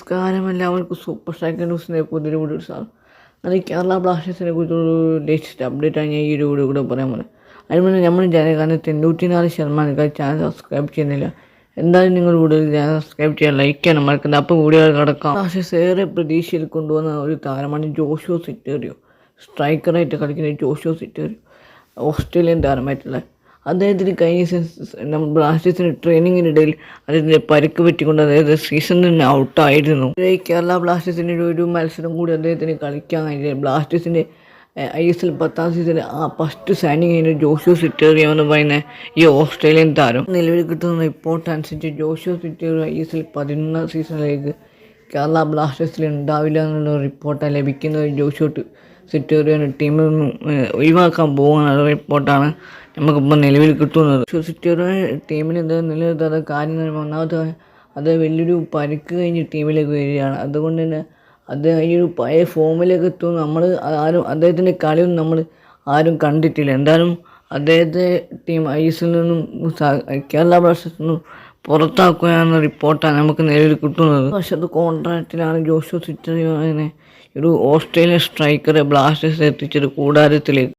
നമസ്കാരം എല്ലാവർക്കും super striker ന്യൂസിന്റെ പുതിയൊരു വീഡിയോ സാർ അത് കേരള ബ്ലാസ്റ്റേഴ്സിനെ കുറിച്ചൊരു ലേറ്റസ്റ്റ് അപ്ഡേറ്റ് ആണ് ഞാൻ ഈ ഒരു വീഡിയോ കൂടെ പറയാൻ പോകുന്നത് അതിന് മുന്നേ നമ്മൾ ജനകാലം തൊണ്ണൂറ്റിനാല് ശതമാനം ആൾക്കാർ ചാനൽ സബ്സ്ക്രൈബ് ചെയ്യുന്നില്ല എന്തായാലും നിങ്ങൾ വീഡിയോ ചാനൽ സബ്സ്ക്രൈബ് ചെയ്യാൻ ലൈക്ക് ചെയ്യാൻ മറക്കുന്നത് അപ്പോൾ വീഡിയോ കിടക്കാം ബ്ലാസ്റ്റേഴ്സ് ഏറെ പ്രതീക്ഷയിൽ കൊണ്ടുവന്ന ഒരു താരമാണ് ജോഷോ സിറ്റേറിയോ സ്ട്രൈക്കറായിട്ട് കളിക്കുന്ന ജോഷോ സിറ്റേറിയോ ഓസ്ട്രേലിയൻ താരമായിട്ടുള്ള അദ്ദേഹത്തിന് കഴിഞ്ഞ സീസൺ ബ്ലാസ്റ്റേഴ്സിന് ട്രെയിനിങ്ങിനിടയിൽ അദ്ദേഹത്തിന് പരിക്ക് പറ്റിക്കൊണ്ട് അദ്ദേഹത്തെ സീസണിൽ നിന്ന് ഔട്ടായിരുന്നു കേരള ബ്ലാസ്റ്റേഴ്സിന്റെ ഒരു- മത്സരം കൂടി അദ്ദേഹത്തിന് കളിക്കാൻ കഴിഞ്ഞില്ല. ബ്ലാസ്റ്റേഴ്സിന്റെ ഐ എസ് എൽ പത്താം സീസണിൽ ആ ഫസ്റ്റ് സൈനിങ് ചെയ്യുന്ന ജോഷോ സിറ്റേറിയ എന്ന് പറയുന്ന ഈ ഓസ്ട്രേലിയൻ താരം. നിലവിൽ കിട്ടുന്ന റിപ്പോർട്ട് അനുസരിച്ച് ജോഷോ സിറ്റേറിയ ഐ എസ് എൽ പതിനൊന്നാം സീസണിലേക്ക് കേരള ബ്ലാസ്റ്റേഴ്സിൽ ഉണ്ടാവില്ല എന്നുള്ള റിപ്പോർട്ടാണ് ലഭിക്കുന്നത് ജോഷോ സിറ്റേറിയ ടീമിൽ നിന്നും ഒഴിവാക്കാൻ പോകുന്ന റിപ്പോർട്ടാണ് നമുക്കിപ്പോൾ നിലവിൽ കിട്ടുന്നത്. ജോഷോ ടീമിന് ഇത് നിലനിർത്താത്ത കാര്യങ്ങൾ ഒന്നാമത്തെ അത് വലിയൊരു പരിക്ക് കഴിഞ്ഞ് ടീമിലേക്ക് വരികയാണ്. അതുകൊണ്ട് തന്നെ അദ്ദേഹം ഈ ഒരു പഴയ ഫോമിലേക്ക് എത്തും നമ്മൾ ആരും അദ്ദേഹത്തിന്റെ കളിയൊന്നും നമ്മൾ ആരും കണ്ടിട്ടില്ല. എന്തായാലും അദ്ദേഹത്തെ ടീം ഐ എസ് എല്ലിൽ നിന്നും കേരള ബ്ലാസ്റ്റേഴ്സിൽ നിന്നും പുറത്താക്കുകയാണെന്ന റിപ്പോർട്ടാണ് നമുക്ക് നിലവിൽ കിട്ടുന്നത്. വർഷത്തെ കോൺട്രാക്റ്റിലാണ് ജോഷോ സിറ്ററിയോനെ ഒരു ഓസ്ട്രേലിയൻ സ്ട്രൈക്കറെ ബ്ലാസ്റ്റേഴ്സ് എത്തിച്ചത് കൂടാരത്തിലേക്ക്.